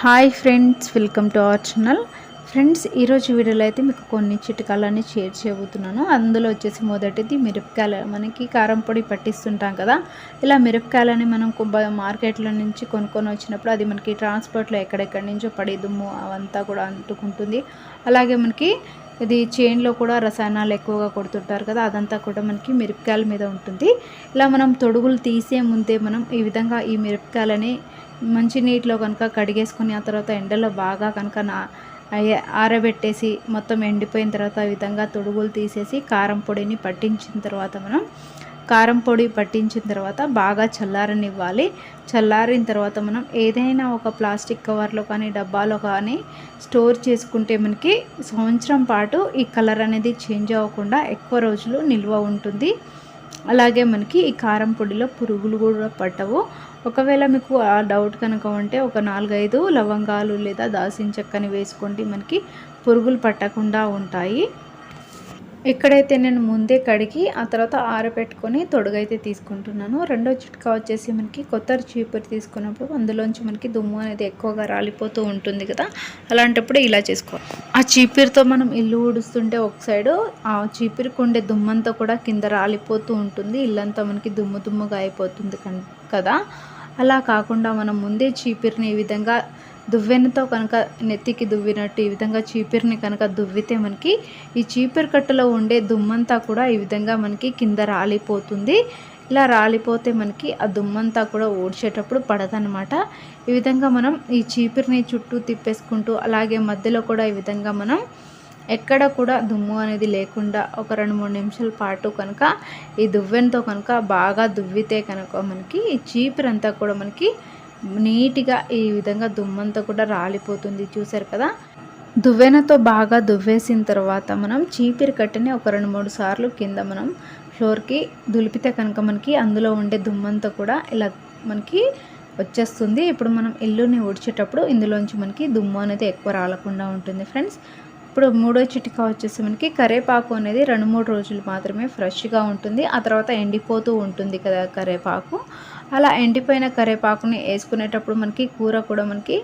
Hi friends welcome to our channel. Friends ఈరోజు వీడియోలో అయితే మీకు కొన్ని చిట్కాలని షేర్ చేయబోతున్నాను. అందులో వచ్చేసి మొదటిది మిరపకాయలు మనకి కారం పొడి పట్టిస్తుంటాం కదా. ఇలా మిరపకాయలని మనం మార్కెట్లో నుంచి కొనుక్కొని వచ్చినప్పుడు అది మనకి ట్రాన్స్పోర్ట్లో ఎక్కడెక్కడి నుంచో పడే దుమ్ము అవంతా కూడా అంటుకుంటుంది. అలాగే మనకి ఇది చేన్లో కూడా రసాయనాలు ఎక్కువగా కొడుతుంటారు కదా అదంతా కూడా మనకి మిరపకాయల మీద ఉంటుంది. ఇలా మనం తొడుగులు తీసే ముందే మనం ఈ విధంగా ఈ మిరపకాయలని మంచి నీటిలో కనుక కడిగేసుకొని ఆ తర్వాత ఎండలో బాగా కనుక నా ఆరబెట్టేసి మొత్తం ఎండిపోయిన తర్వాత ఈ విధంగా తొడుగులు తీసేసి కారం పొడిని పట్టించిన తర్వాత మనం కారం పొడి పట్టించిన తర్వాత బాగా చల్లారనివ్వాలి. చల్లారిన తర్వాత మనం ఏదైనా ఒక ప్లాస్టిక్ కవర్లో కానీ డబ్బాలో కానీ స్టోర్ చేసుకుంటే మనకి సంవత్సరం పాటు ఈ కలర్ అనేది చేంజ్ అవ్వకుండా ఎక్కువ రోజులు నిల్వ ఉంటుంది. అలాగే మనకి ఈ కారం పొడిలో పురుగులు కూడా పట్టవు. ఒకవేళ మీకు ఆ డౌట్ కనుక ఉంటే ఒక నాలుగైదు లవంగాలు లేదా దాల్చిన చెక్కని వేసుకోండి. మనకి పురుగులు పట్టకుండా ఉంటాయి. ఇక్కడైతే నేను ముందే కడిగి ఆ తర్వాత ఆరబెట్టుకొని తొడుగైతే తీసుకుంటున్నాను. రెండో చిట్కా వచ్చేసి మనకి కొత్త చీపురు తీసుకున్నప్పుడు అందులోంచి మనకి దుమ్ము అనేది ఎక్కువగా రాలిపోతూ ఉంటుంది కదా అలాంటప్పుడు ఇలా చేసుకోవాలి. ఆ చీపురుతో మనం ఇల్లు ఊడుస్తుంటే ఒక సైడు ఆ చీపురుకు ఉండే దుమ్మంతా కూడా కింద రాలిపోతూ ఉంటుంది. ఇల్లంతా మనకి దుమ్ము దుమ్ముగా అయిపోతుంది కదా. అలా కాకుండా మనం ముందే చీపిరిని ఈ విధంగా దువ్వెనతో కనుక నెత్తికి దువ్వినట్టు ఈ విధంగా చీపిరిని కనుక దువ్వితే మనకి ఈ చీపిరి కట్టలో ఉండే దుమ్మంతా కూడా ఈ విధంగా మనకి కింద రాలిపోతుంది. ఇలా రాలిపోతే మనకి ఆ దుమ్మంతా కూడా ఊడ్చేటప్పుడు పడదనమాట ఈ విధంగా మనం ఈ చీపిరిని చుట్టూ తిప్పేసుకుంటూ అలాగే మధ్యలో కూడా ఈ విధంగా మనం ఎక్కడ కూడా దుమ్ము అనేది లేకుండా ఒక రెండు మూడు నిమిషాల పాటు కనుక ఈ దువ్వెనతో కనుక బాగా దువ్వితే కనుక మనకి ఈ చీపిరి అంతా కూడా మనకి నీట్గా ఈ విధంగా దుమ్మంతా కూడా రాలిపోతుంది చూసారు కదా? దువ్వెనతో బాగా దువ్వేసిన తర్వాత మనం చీపిరి కట్టని ఒక రెండు మూడు సార్లు కింద మనం ఫ్లోర్కి దులిపితే కనుక మనకి అందులో ఉండే దుమ్మంతా కూడా ఇలా మనకి వచ్చేస్తుంది. ఇప్పుడు మనం ఇల్లుని ఉడిచేటప్పుడు ఇందులోంచి మనకి దుమ్ము అనేది ఎక్కువ రాలకుండా ఉంటుంది ఫ్రెండ్స్. ఇప్పుడు మూడో చిటికా వచ్చేసి మనకి కరేపాకు అనేది రెండు మూడు రోజులు మాత్రమే ఫ్రెష్గా ఉంటుంది. ఆ తర్వాత ఎండిపోతూ ఉంటుంది కదా కరేపాకు. అలా ఎండిపోయిన కరేపాకుని వేసుకునేటప్పుడు మనకి కూర కూడా మనకి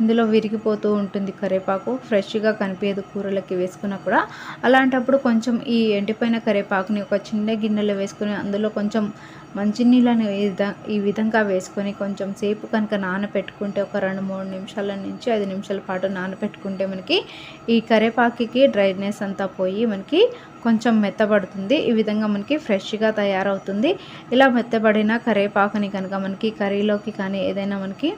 ఇందులో విరిగిపోతూ ఉంటుంది కరేపాకు ఫ్రెష్గా కనిపించదు కూరలకి వేసుకున్నా కూడా. అలాంటప్పుడు కొంచెం ఈ ఎండిపోయిన కరేపాకుని ఒక చిన్న గిన్నెలో వేసుకుని అందులో కొంచెం మంచినీళ్ళని ఈ విధంగా వేసుకొని కొంచెం సేపు కనుక నానపెట్టుకుంటే ఒక రెండు మూడు నిమిషాల నుంచి ఐదు నిమిషాల పాటు నానపెట్టుకుంటే మనకి ఈ కరేపాకుకి డ్రైనెస్ అంతా పోయి మనకి కొంచెం మెత్తబడుతుంది. ఈ విధంగా మనకి ఫ్రెష్గా తయారవుతుంది. ఇలా మెత్తబడిన కరేపాకుని కనుక మనకి కర్రీలోకి కానీ ఏదైనా మనకి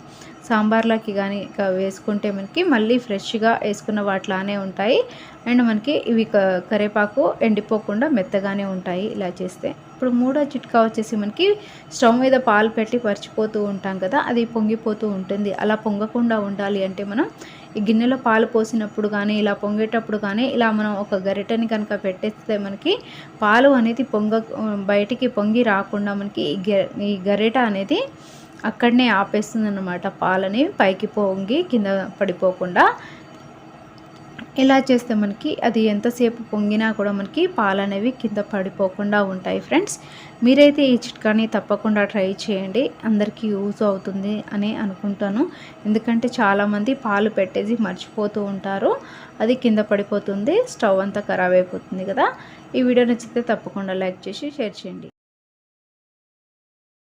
సాంబార్లోకి కానీ వేసుకుంటే మనకి మళ్ళీ ఫ్రెష్గా వేసుకున్న వాటిలానే ఉంటాయి. అండ్ మనకి ఇవి కరేపాకు ఎండిపోకుండా మెత్తగానే ఉంటాయి ఇలా చేస్తే. ఇప్పుడు మూడో చిట్కా వచ్చేసి మనకి స్టవ్ మీద పాలు పెట్టి పరిచిపోతూ ఉంటాం కదా అది పొంగిపోతూ ఉంటుంది. అలా పొంగకుండా ఉండాలి అంటే మనం ఈ గిన్నెలో పాలు పోసినప్పుడు కానీ ఇలా పొంగేటప్పుడు కానీ ఇలా మనం ఒక గరిటెని కనుక పెట్టేస్తే మనకి పాలు అనేది పొంగ బయటికి పొంగి రాకుండా మనకి ఈ గరిట అనేది అక్కడనే ఆపేస్తుంది అనమాట పాలని పైకి పొంగి కింద పడిపోకుండా. ఇలా చేస్తే మనకి అది ఎంతసేపు పొంగినా కూడా మనకి పాలు అనేవి కింద పడిపోకుండా ఉంటాయి ఫ్రెండ్స్. మీరైతే ఈ చిట్కాని తప్పకుండా ట్రై చేయండి. అందరికీ యూజ్ అవుతుంది అని అనుకుంటాను. ఎందుకంటే చాలామంది పాలు పెట్టేసి మర్చిపోతూ ఉంటారు. అది కింద పడిపోతుంది స్టవ్ అంతా ఖరాబ్ అయిపోతుంది కదా. ఈ వీడియో నచ్చితే తప్పకుండా లైక్ చేసి షేర్ చేయండి.